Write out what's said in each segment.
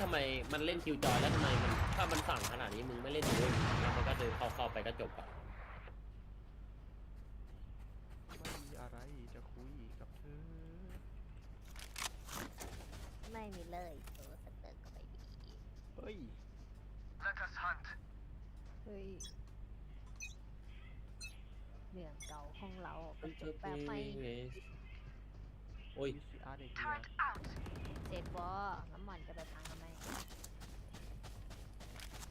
ทำไมมันเล่นคิวจอยแล้วทำไมมันถ้ามันสั่งขนาดนี้มึงไม่เล่นดูแล้วมันก็เดินเข้าเข้าไปก็จบอะไม่มีอะไรจะคุยกับเธอ ไม่มีเลยโอ้สเตอร์ก็ไม่มีเฮ้ยเฮ้ยเรื่องเก่าของเราก็จบแบบไม่โอ้ยวิซีอาร์เด็กเนี่ยเจ็บวอน้ำมันจะไปพัง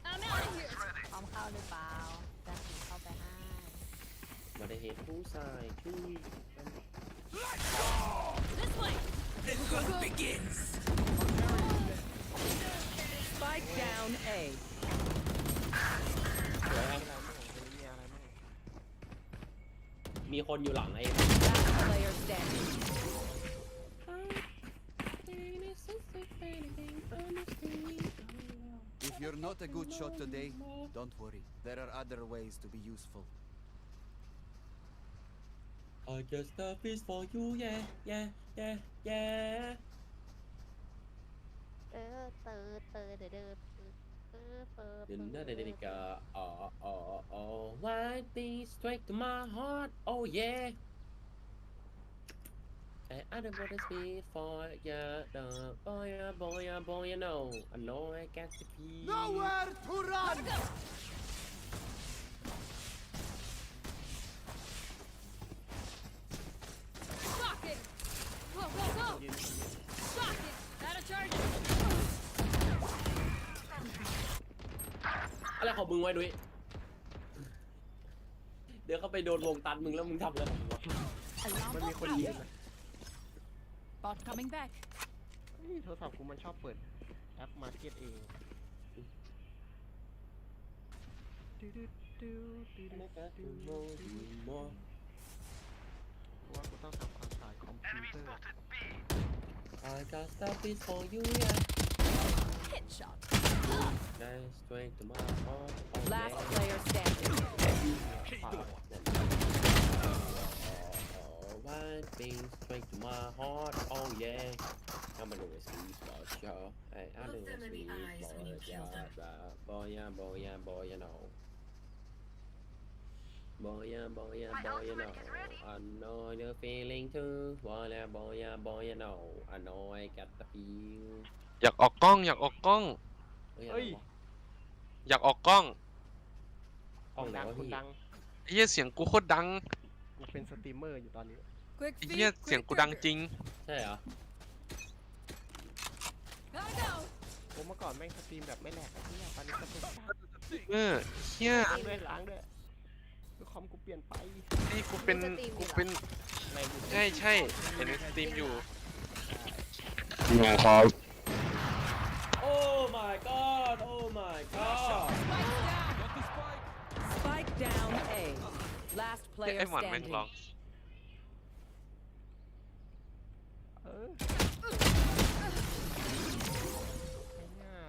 ทำไม I'm out of here. พร้อมเข้าหรือเปล่าจะเข้าไปให้มาได้เห็นผู้ชายช่ This way. Spike down A. สวยครับอะไรไม่ของคนนี้มีอะไรไม่มีคนอยู่หลังไอ้ Last player standing. you're not a good shot today, don't worry. There are other ways to be useful. I guess stuff for you, yeah, yeah, yeah, yeah. เออเตอเตอเดอเดอเออเตอเด Didn't oh, oh, oh, why they strike to my heart? Oh yeah. And I don't want to speak for ya the boy ya boy ya boy you know I know I got the key Nowhere to run! Shock it. Go, go, go. ยืน Shock it. Out of charge. อะไรของมึงไว้ดุยเดี๋ยวเขาไปโดนวงตันมึงแล้วมึงทำอะไรของมึงวะ Alarm มันมี bot คน out. ยืนนะ Bot coming back. เฮ้ยโทรศัพท์กูมันชอบเปิดแอปมาร์เก็ตเองดูดูดูดูดูดูดูกูว่ากูต้องทำความสะอาดคอมพิวเตอร์ I got stuff for you yeah Headshot. nice strength to my heart Last player standing. Oh, one thing straight to my heart. Oh yeah. I'm gonna sweet spot show. Hey, I'm Look gonna them in the sweet eyes when you spot kill them. yeah, boy yeah, boy yeah, boy you know. Boy yeah, boy yeah, boy you know. I know the feeling too. Boy yeah, boy yeah, boy you know. I know I got the feel. อยากออกกล้อง อยากออกกล้อง เฮ้ย เฮ้ย อยากออกกล้อง ห้องไหน ดัง วะ คุณ พี่ ดัง ไอ้เหี้ยเสียงกูโคตรดัง กูเป็นสตรีมเมอร์อยู่ตอนนี้ Quick ไอ้ feet. เหี้ยเสียง quick กูดัง trigger. จริง ใช่เหรอ Gotta go. ผมเมื่อก่อนแม่งสตรีมแบบไม่แหลกไอ้เหี้ยตอนนี้สตรีมเออเหี้ยล้างด้วยล้างด้วยคือคอมกูเปลี่ยนไปนี่กูเป็นกูเป็นในมือใช่ใช่เห็นในสตรีมอยู่ Oh my god Oh my god Spike down A. Last เฮ้ย player ไอ้หวานแม่ง standing. ร้อง เออเนี่ย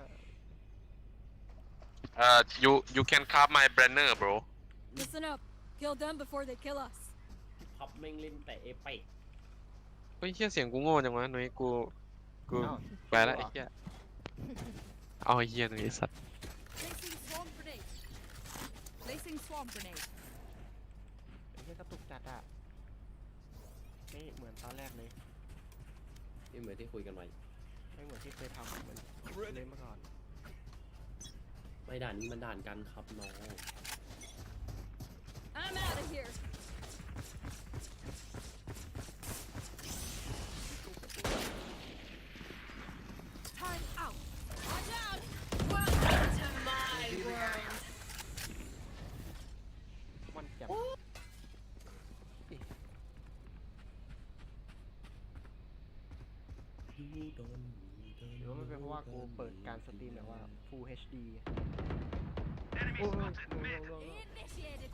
เอ่อ you you can carve my banner bro Listen up. Kill them before they kill us. พับแม่งเล่นแต่เอเปกเฮ้ยเหี้ยเสียงกูโง่จังวะหนุ่ยกูกูอ้าวไปแล้วไอ้เหี้ยเอาไอ้เหี้ยหนุ่ยไอ้สัตว์ Placing swarm grenade. Placing swarm grenade. ไอ้เหี้ยกระตุกจัดอะไม่เหมือนตอนแรกเลย นี่เหมือนที่คุยกันไว้ไม่เหมือนที่เคยทำเหมือนเล่นมาก่อน ไม่ด่านนี้มันด่านกันครับน้อง I'm out of here. Time out. Watch out. Welcome to my world. มันจับ หรือว่ามันเป็นเพราะว่ากูเปิดการสตรีมแบบว่า Full HD โอ้ยลงลง Initiated.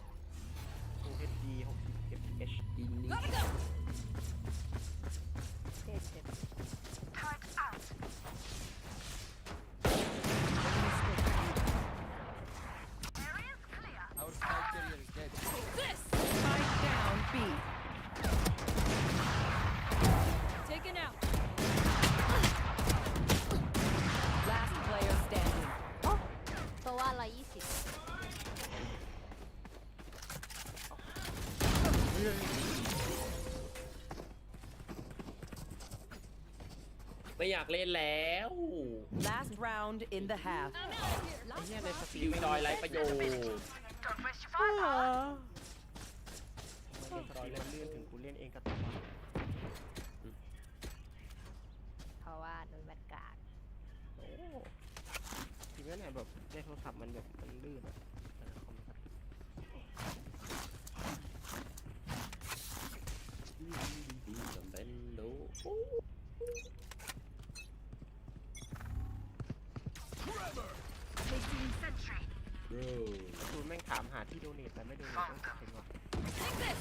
Full HD 60 fps Gotta go. เจ็บเจ็บ Our spike carrier is dead. This. Spike down B. Taken out. Last ไม่อยากเล่นแล้ว Last round in the half. I'm out of here. ไอ้เหี้ยในสตรีดิมวจอยไรประโยชน์มันเล่นสตรีมมันเลื่อนถึงกูเล่นเองก็ต้องเพราะว่าโดนแมตกากโอ้จริงๆเนี่ยแบบในโทรศัพท์มันแบบมันลื่นอะแต่ในคอมมันก็ จำเป็นรู้ คุณแม่งถามหาที่โดเนทแต่ไม่โดเนทต้องกดเห็นว่ะ Take this.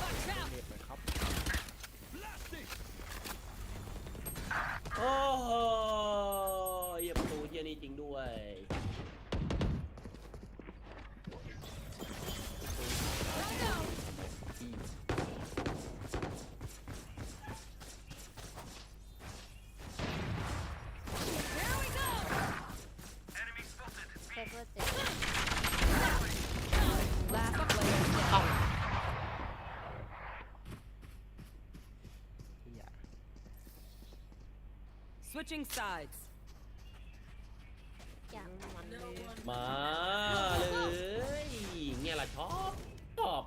Watch โด out. เนทหน่อยครับโอ้โหเหยียบประตูเที่ยนี้จริงด้วย Switching sides. อย่างมันเลยมาเลยเงี้ยละชอบชอบ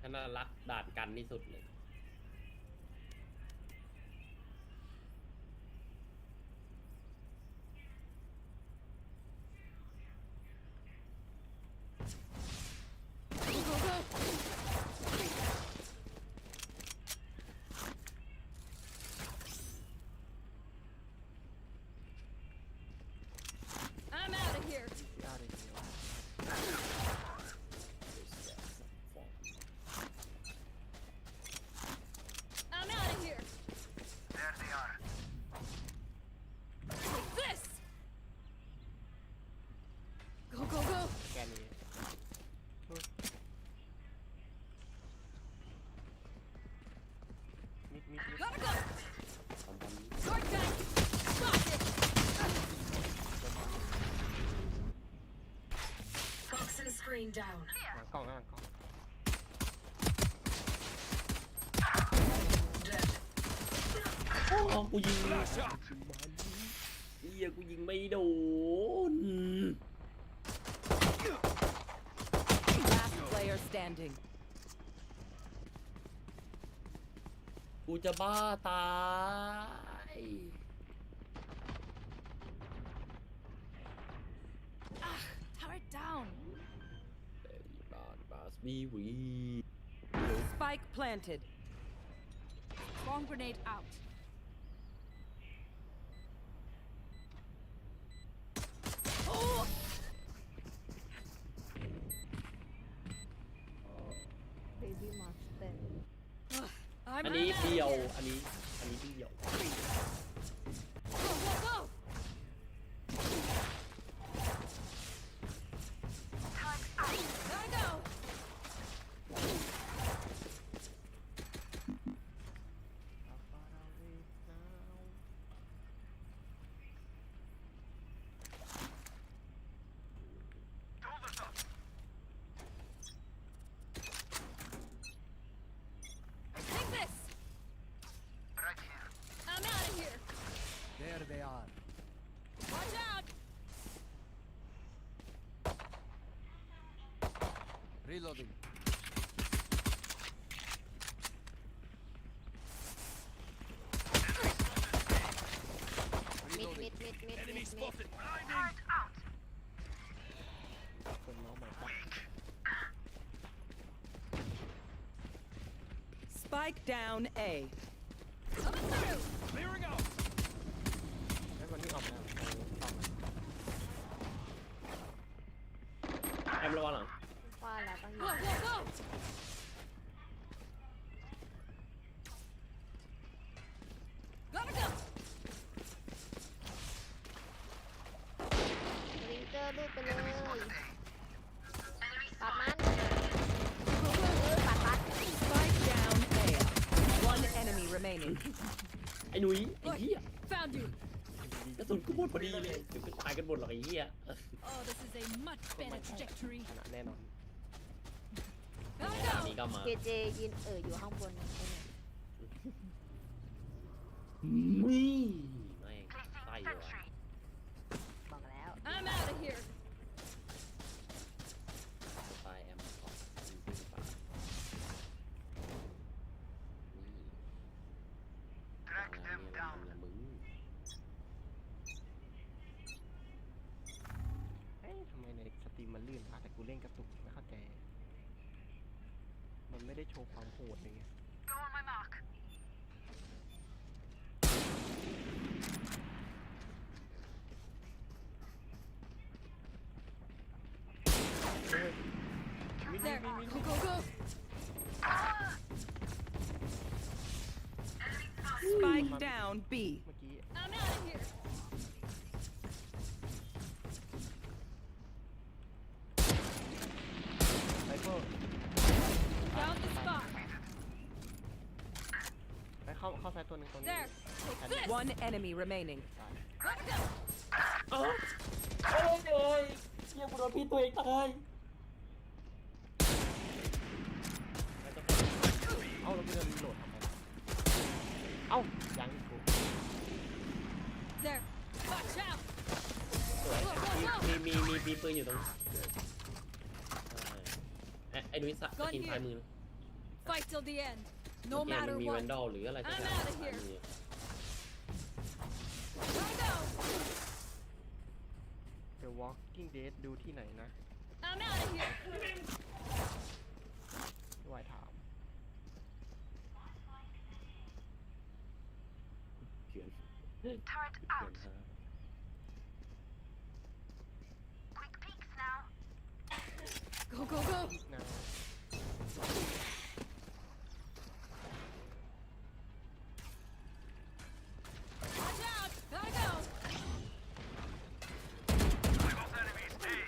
ท่านน่ารักด่านกันที่สุดเลย Go, go, go. I'm out of here. ยากเลยทีเดียว I'm out of here. There they are. Take this. Go, go, go. แกนี้มิดมิดมิด Gotta go. ทำบอล Short time. Stop it. Toxin screen down. หลังกล้องนะหลังกล้องโอ้กูยิงเฮียกูยิงไม่โดน Last player standing. กูจะบ้าตาย Turret down. บาสบาสบีวี Spike planted. Bomb grenade out. เบบี้มอนสเตอร์ I'm อันนี้ out of เดียว here. อันนี้ อันนี้เดียว Go, go, go. Gotta go. Take this. Right here. I'm out of here. There they are. Watch out. Reloading. มิดมิดมิดมิดมิดมิดคนน้องใหม่ครับ Spike down A. Coming through. แล้ววันนี้ออกมาเอาออกมา แอมระวังหลัง ว่าแล้วต้องยิ Go, ง go, go. Gotta go. ริงเกอร์ลูดไปเลยปัดมันเออปัดปัด Spike down A. One enemy remaining. ไอ้ หนุ่ยไอ้เหี้ย Found you. กระสุนกูหมดพอดีเลยเดี๋ยวไปตายกันหมดหรอกไอ้เหี้ย Oh, this is a much better trajectory. ชนะแน่นอน Gotta อัน go. นี้ก็มาเจเจยืนเอ่ออยู่ข้างบนไอ้เนี่ยมีไม่ใส่เลยว่ะ บอกแล้ว I'm out of here. ไปแอมขอบคุณพี่ฟ้านี่อะไรเนี่ยมันมึง เอ้ยทำไมในสตรีมมันลื่นวะแต่กูเล่นกระตุกไม่เข้าใจ มัน ไม่ได้โชว์ความโหดเลยไง There. Go, go, go. Spike down B. There. Take this. One enemy remaining. Gotta go. โอ้ยโอ้ยเฮียกูโดนพี่ตัวเองตายเอ้าแล้วกูจะรีโหลดทำไมล่ะเอ้ายังอีกกู There. Watch out. สวย Go, go, go. มีมีมีมีปืนอยู่ตรงใช่ไอ้ไอ้นุ้ยสะ Gun กิน here. ซ้ายมือ Fight till the end. เมื่ No อกี้มัน matter มีแว what. นดอลหรืออะไรสักอย่าง I'm outta ซ้าย here. มือ Gotta go. The Walking Dead ดูที่ไหนนะ I'm out of here. วายถาม เขียนเขียนฮะ Go, go, go. นะ Watch out. Gotta go.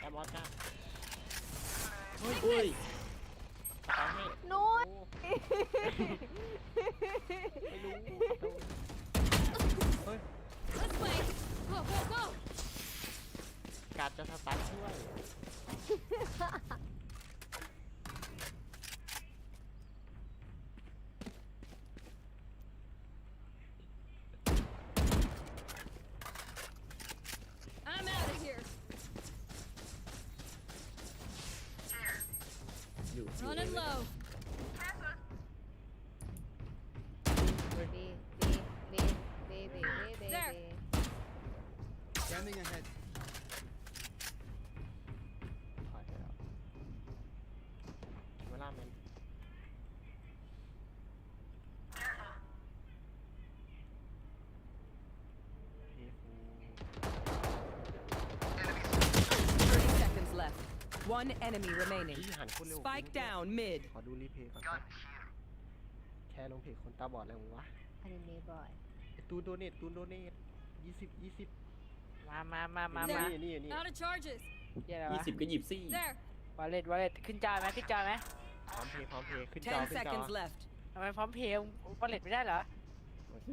แอมออสจ้า อุ้ ยตายให้นุ้ยไม่รู้เฮ้ย This way. Go, go, go. การดจะสตาร์ทช่วย I'm out of here. อยู่อยู่ Running low. บีบีบีบีบีบี There. บี Scanning ahead. ถอยไปแล้วเวลาแมนเพฟู 30 seconds left. One enemy remaining. นี่หันคนเร็ว Spike down mid. ขอดูรีเพย์ก่อนครับแชร์ลงเพจคนตาบอดอะไรของวะอนิเมะบอยไอ้ตูนโดเนทตูนโดเนทยี่สิบยี่สิบมามามามา There. มานี่นี่นี่ Out of charges. เดี๋ยวอะไรยี่วะสิบก็หยิบซี่ There. วอลเล็ตวอลเล็ตขึ้นจอไหมขึ้นจอไหมพร้อมเพย์พร้อมเพย์ขึ้นจอ10ขึ้นจอ seconds left. ทำไมพร้อมเพย์วอลเล็ตไม่ได้เหรอ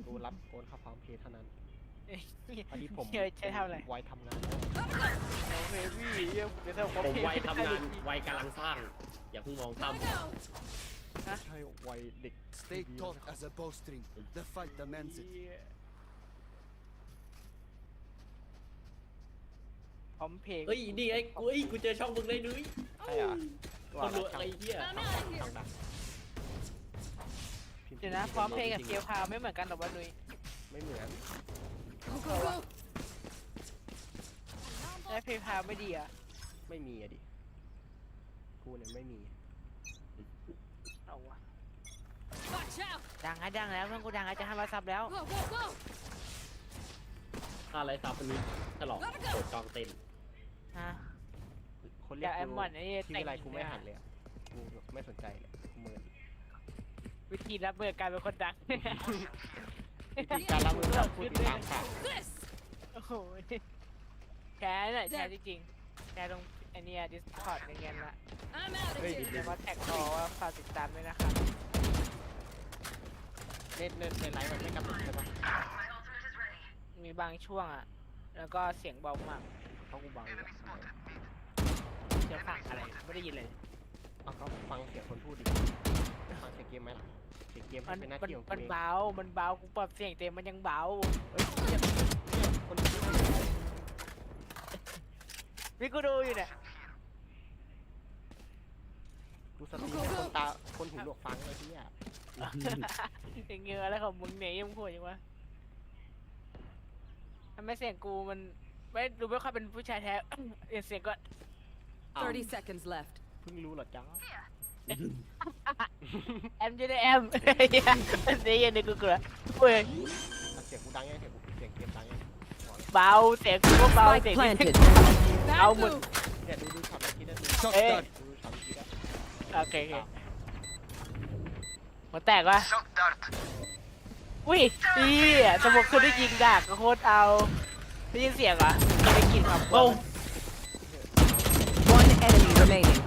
กูรับโอนเข้าพร้อมเพย์เท่านั้นเอ้ยพอดีผมเฮ้ยใช้ทำอะไรวัยทำงาน Gotta go. โอ้เฮฟวี่เดี๋ยวเดี๋ยวพร้อมผมเพย์วัยทำงานวัยกำลังสร้าง อย่าเพิ่งมอง Gotta ต่ำ go. ใช่วัยเด็ก Stay taut as a bowstring. The fight demands it. พร้อมเพย์เฮ้ยนี่ไอ้กูเอ้ยกูเจอช่องมึงเลยนุ้ยใช่เหรอคนรวยอะไรเหี้ย I'm out of here. เดี๋ยวนะพร้อมเพย์กับเกลพาวไม่เหมือนกันหรอกวะนุ้ยไม่เหมือน Go, go, go. ได้เพย์พาวไม่ดีอะไม่มีอะดิ กูเนี่ยไม่มี เอาวะ Watch out. ดังนะดังแล้วเพื่อนกูดังอาจะทำมาซับแล้ว Go, go, go. ค่าอะไรซับอันนี้ฉลองโดดจองเต็นฮะ คนเรีอยยากกไอ้หมอนไอ้ชื่อแต่งอะไรกูไม่หญิงหันเลยอะกูไม่สนใจเลยกูเมินวิธีรับมือการเป็นคนดัง วิธีการรับมือกับผู้ติดตามข่าว This. โอ้โหแชร์หน่อยแชร์จริงๆแชร์ลงไอันนี้ดิสคอร์ดในเงี้ยละ I'm out of Hey, here. เดี๋ยวมาแท็กคอว่าฝากติดตามด้วยนะครับ เล่นเล่นในไลฟ์มันไม่กำหนดใช่ปะมีบางช่วงอะ แล้วก็เสียงเบามากเพราะกูเบาอยู่อะเสียงฝั่งอะไร ไม่ได้ยินเลย เอาก็ฟังเสียงคนพูดดิฟังเสียงเกมไหมล่ะ เสียงเกมมันเป็นหน้ามันที่ของมักูนเองเบา มันเบา กูปรับเสียงเต็มมันยังเบาเฮ้ยเนี่ยเนี่ยคนพูดนี่กูดูอยู่เนี่ยกูสตรีมให้คนตาคนหูหนวกฟังเลยที่เนี่ยเงืออะไรของมึงเนี่ยยังพูดยังวะทำไมเสียงกูมันไม่ดูไม่ค่อยเป็นผู้ชายแท้ เสียงก็อ้าว30 seconds left. เพิ่งรู้เหรอจ๊ะ แอมจะได้แอมเหี้ยเสียงในกูกลัวเว้ยอะเสียงกูดังยังเสียงกูเสียงเกมดังยังบอกเลยเบาเสียงกูก็เบา Spike เสียง planted. เอาหมดเนี่ยดูดูช็อตเมื่อกี้ได้ดู Shot Eh. done. ดูช็อตเมื่อกี้ได้โอเคโอเคหัวแตกวะอุ้ยนี่สมองคือได้ยิงดักโคตรเอาได้ยินเสียงเหรอไม่ได้กินครับโอ้ One enemy remaining.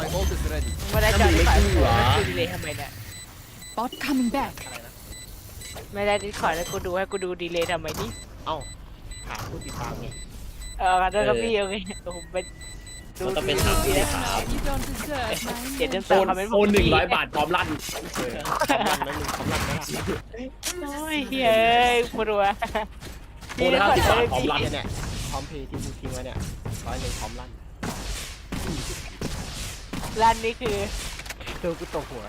My ult is ready. ไม่ได้จอดที่ขอไม่รู้เหรอกูดีเลยทำไมเนี่ย Bot coming back. อะไรนะไม่ได้ที่ขอแล้วกูดูให้กูดูดีเลยทำไมนี่เอ้าถามผู้ติดตามไง เออแล้วก็พี่โอเคผมไปดูมันต้องเป็นดีสามดีสี่แล้วสาม You don't deserve my เดี๋ยวจะโอเติมนคอมเมนต์โอนหนึ่งร้อยบาทพร้อมลั่นเออคำรันไหมมึงคำรันไหมล่ะโอ้ยเฮ้ยกูดูอะโอนห้าสิบบาทพร้อมลั่นเนี่ยเนี่ยพร้อมเพย์ที่กูทิ้งไว้เนี่ยร้อยหนึ่งพร้อมลั่น ร้านนี้คือ โดนกูตกหัว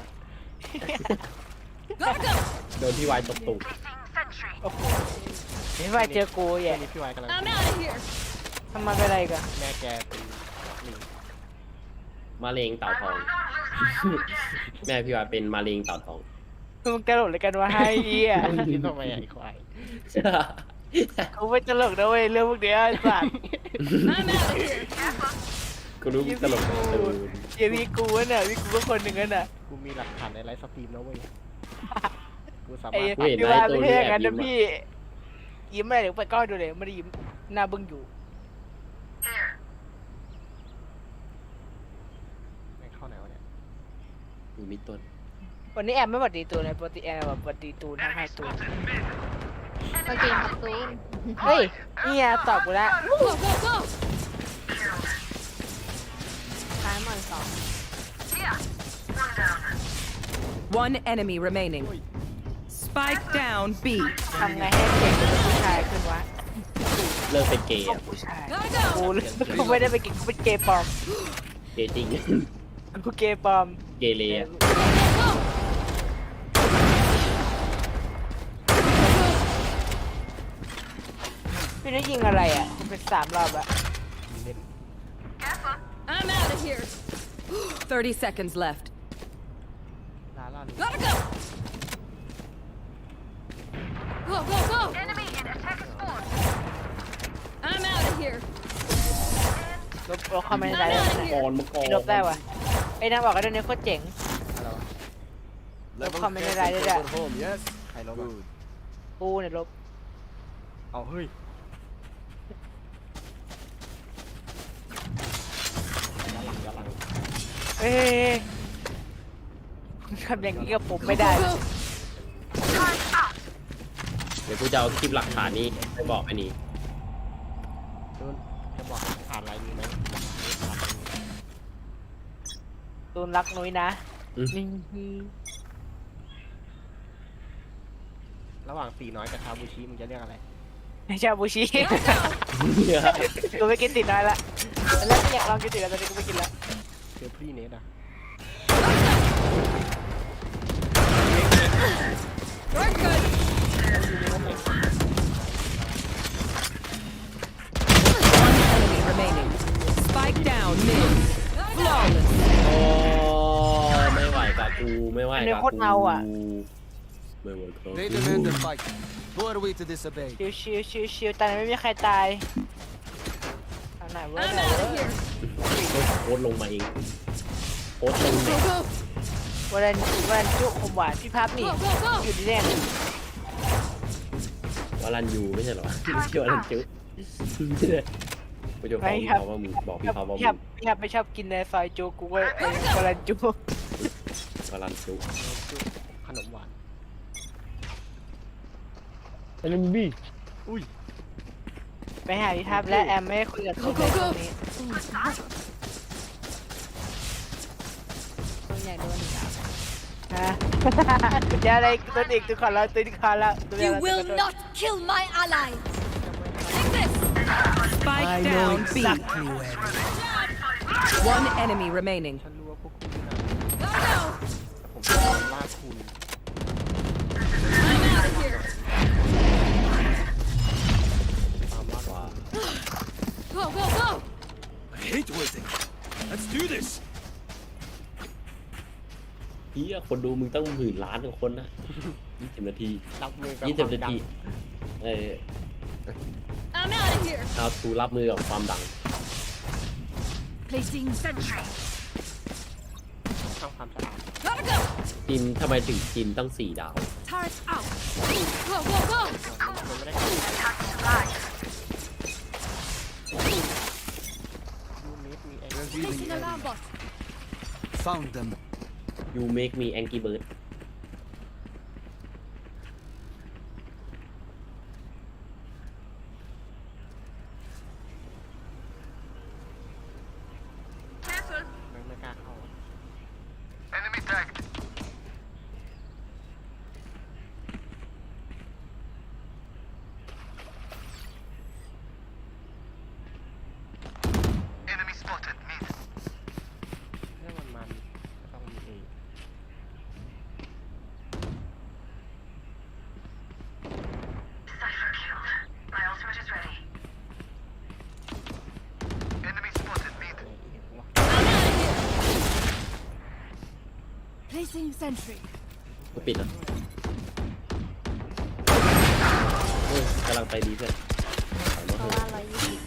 โดนพี่วายตบตุกโอ้โหไม่ว่าเจอกูช่แย่วงนี้พี่วายกำลัง I'm out of here. ทำไมเป็นไรกันแม่แกเป็นลิงมะเร็งเต่าทอง แม่พี่วายเป็นมะเร็งเต่าทอง มึงตลกเลยกันวะให้เหี้ยคิดทำไมอะไอ้ควายกูไม่ตลกนะเว้ยเรื่องพวกเนี้ยไอ้สัตว์ I'm out of here. กูรู้ตลกแต่ตูนอย่ามีกูวะเนี่ยมีกูก็คนหนึ่งอะน่ะ กูมีหลักฐานในไลฟ์สตรีมนะเว้ย กูสาไอ้มารถกูเห็นพี่นะว่าไอ้ตัวไม่นี้ใช่แอบงั้นยิ้นะมอะพี่ยิ้มอะไรเดี๋ยวไปก้อนดูเลยไม่ได้ยิ้มหน้าบึ้งอยู่ ไม่เข้าไหนวะเนี่ยอยู่มิดต้นวันนี้แอมไม่หวัดดีตูนเลยปกติแอมแบบหวัดดีตูนทำให้ตูนก็เกมครับตูนเฮ้ยนี่ไงตอบกูแล้ว Go, go, go. ท้ายหมอนสอง One enemy remaining. Spike down B. ทำไงให้เด็กเป็นผู้ชายขึ้นวะเลิกเป็นเกย์ก็อะผู้ชาย Gotta go. กูกูไม่ได้ไปกินกูเป็นเกย์ปลอมเกย์จริง กูเกย์ปลอมเกย์เลยอะพี่ได้ยิงอะไรอะกูเป็นสามรอบอะ มีเล่น I'm out of here. 30 seconds left. ลาล่าลู Gotta go. Go, go, go. I'm out of here. ลบลบคอมเมนต์ได้ I'm เลย out of ก่อ here. นมาก่อนไอ้ลบได้วะไอ้นางบอกกันด้วยเนี่ยโคตรเจ๋ง อะไรวะ Level comment careful right for there. your home, yes? ใครลบอะ Good. กูเนี่ยลบ เอาเฮ้ยย้อนหลังย้อนหลัง เอ้ยทำอย่างนี้กับผมไม่ได้ Go, go. เดี๋ยวกูจะเอาคลิปหลักฐานนี้ไปบอกอันนี้ตูนจะบอกผ่านอะไรมีไหมผ่านอะไรมีไหมตูนรักนุ้ยนะอืมนี่ระหว่างตีน้อยกับชาบูชิมึงจะเรียกอะไร ชาบูชิ กูไม่กินติดน้อยละแล้วก็อยากลองกินติดแล้วตอนนี้กูไม่กินละ เซอร์พรีเนสอะ We're good. One enemy remaining. Spike down mid. Flawless. โอ้ไม่ไหวกับกูไม่ไหวอันนี้กับโคตรเอาอะกูไม่ไหวกับ They กู demand the fight. Who are we to disobey? ชิวชิวชิวชิวตอนนี้ไม่มีใครตายเอา ไหนวะ I'm ไหน out วะ of here. โคตรลงมาเองโคตรลง Go, go. วันนั้นวันนั้นจุขมหวานพี่พับนี่ Go, go, go. อยู่ที่แดงวารันยูไม่ใช่เหรอวะไม่ใช่วารันจุกูจะบอกพี่เขาว่ามึงบอกพี่เขาว่าพี่มึพับงพี่พับไม่ชอบกินในซอยจูกูก็ไอ้กระจูวารันจุขนมหวานวารันบี้อุ้ย ไปหาที่ทับและแอมไม่ได้คุยกับคนในตรงนี้ตัวใหญ่โดนอีกแล้วฮะเดี๋ยวอะไรตัวอีกตัวขอเราตัวขอเราตัว You เรา will not kill my ally. Take this. Spike down B. One enemy remaining. ยคนดูมึงตั้งหมื่นล้านกว่าคนนะยี่สิบนาทีรับมือกับยี่คสิบวามนาดังทีเออ I'm out of here. เอาทูรับมือกับความดัง Placing sentry. ทำความสะอาด Gotta go. จินทำไมถึงจินตั้งสี่ดาว Turret out. Go, go, go. มันไม่ได้ยูมิดมีไอ้ Placing alarm bot. Found them. You make me angry bird Placing sentry. ก็ปิดนะโอ้ยกำลังไปดีเพื่อนถอยมาเพเถราะอะว่าเรายี่สิบ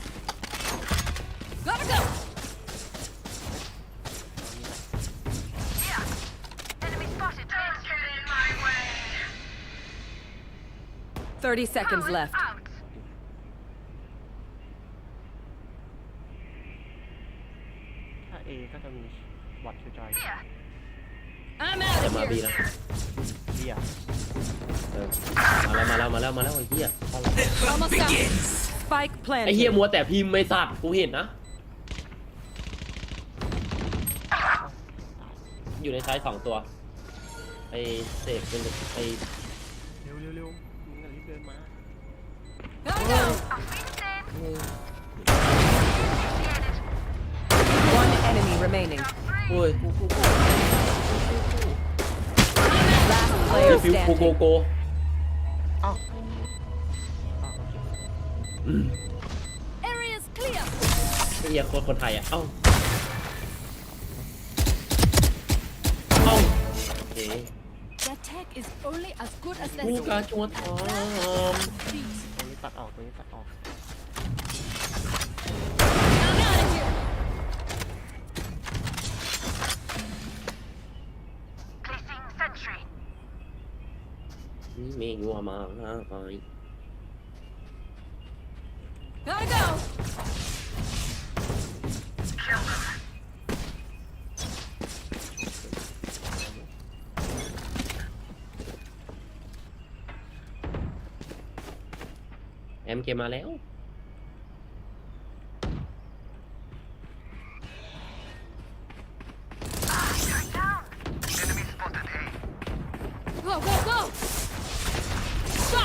Gotta go. Enemy spotted. Don't get in my way. 30 seconds left. Out. ถ้าเอก็จะมีวัดชูจอย I'm จะ out มา of บี here. นะเบียร์เออมาแล้วมาแล้วมาแล้วมาแล้วไอ้เหี้ยเข้าแล้ว Almost out. Spike ไอ้เหี้ย planted. มัวแต่พิมพ์ไม่สัตว์กูเห็นนะ อยู่ในซ้ายสองตัว ไอ้เสกเป็นไอ้เร็วเร็วเร็วมึงกันรีบเดินมา Gotta go. One enemy remaining. โอ้ย Last เฮ้ย player ฟิวโกโก standing. โกอ้าวอ้าวโอเค Area's clear. ไอ้เหี้ยคนคนไทยอะ เอ้า เอ้าโอเค That tech is only as good as กู their กาชวนทอม feet. ตรงนี้ตัดออกตรงนี้ตัดออก I'm out of here. Placing sentry. มีงัวมาหาไป Gotta go. Kill them. แอ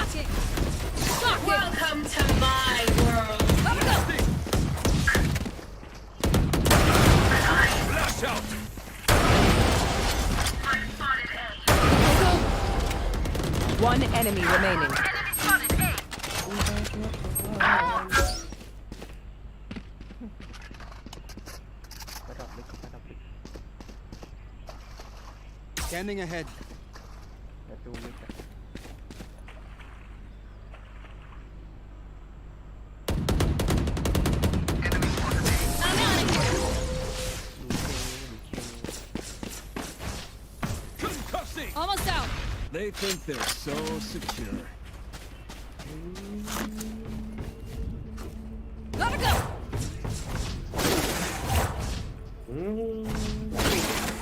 Shocking. Shocking. Welcome to my world. Gotta go. Flash out. One enemy remaining. Enemy spotted. A. ระดับลึกระดับลึก Scanning ahead. They think they're so secure. Gotta go!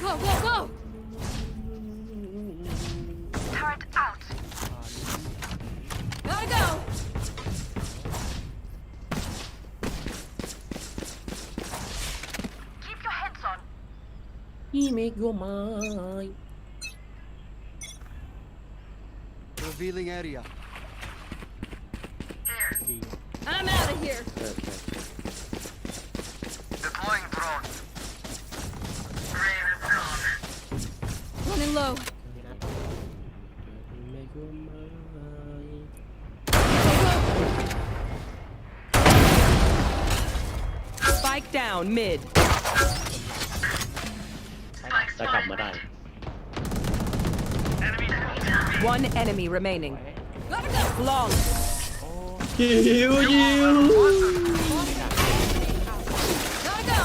Go, go, go! Turret out. Gotta go! Keep your heads on. You make your mind. Revealing area. ดี I'm out of here. เออใช่ Deploying drone. Running low. ดีนะ make your mind Spike down mid. One enemy remaining. Gotta go. Long. ยิวยิว Gotta go.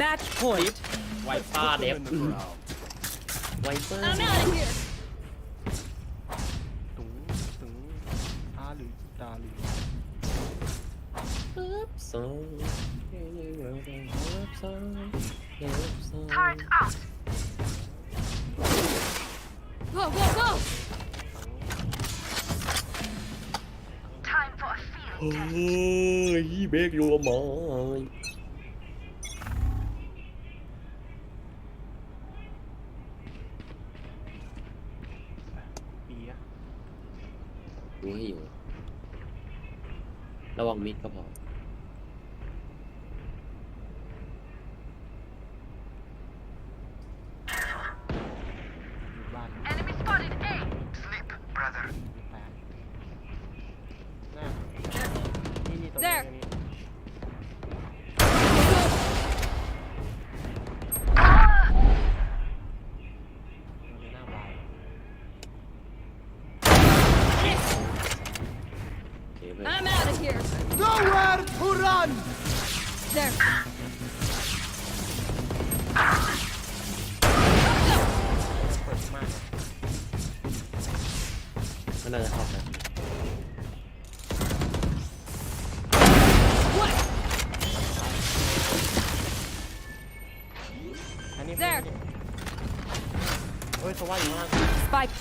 Match point. ไวป้าเดฟไวเปอร์ I'm out of here. ตึงตึงตาหรือ ตาหรือ Love song Love song Love song Go, go, go. เฮ้ย make your mind ปีอะดูให้อยู่ ระวังมิดก็พอ อยู่บ้าน Enemy spotted A. Sleep, brother.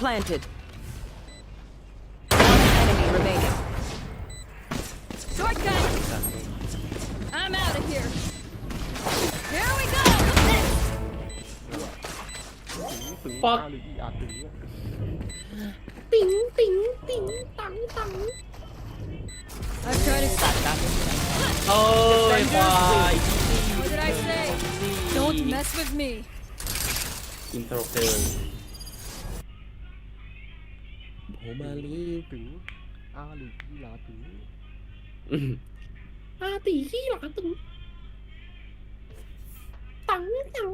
planted. One enemy remaining. Short gun. กัน I'm out of here. Here we go. ตึงตึง Fuck ตาหรืออีอาตึงอะ ติ๋งติ๋งติ๋งตังตัง I try to stop. โอ้ยควาย What did I say? Don't mess with me. อินโทรเกินโอ มาลีตึงอาหรืออีลาตึงอาตีขี้หลาตึงตังตัง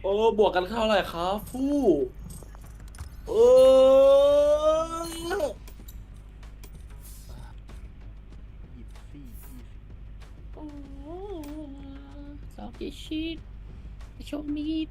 โอ้บวกกันเข้าอะไรครับฟู่โอ้หยิบซี่ยี่สิบโอ้สาวกิชิตโชว์มีด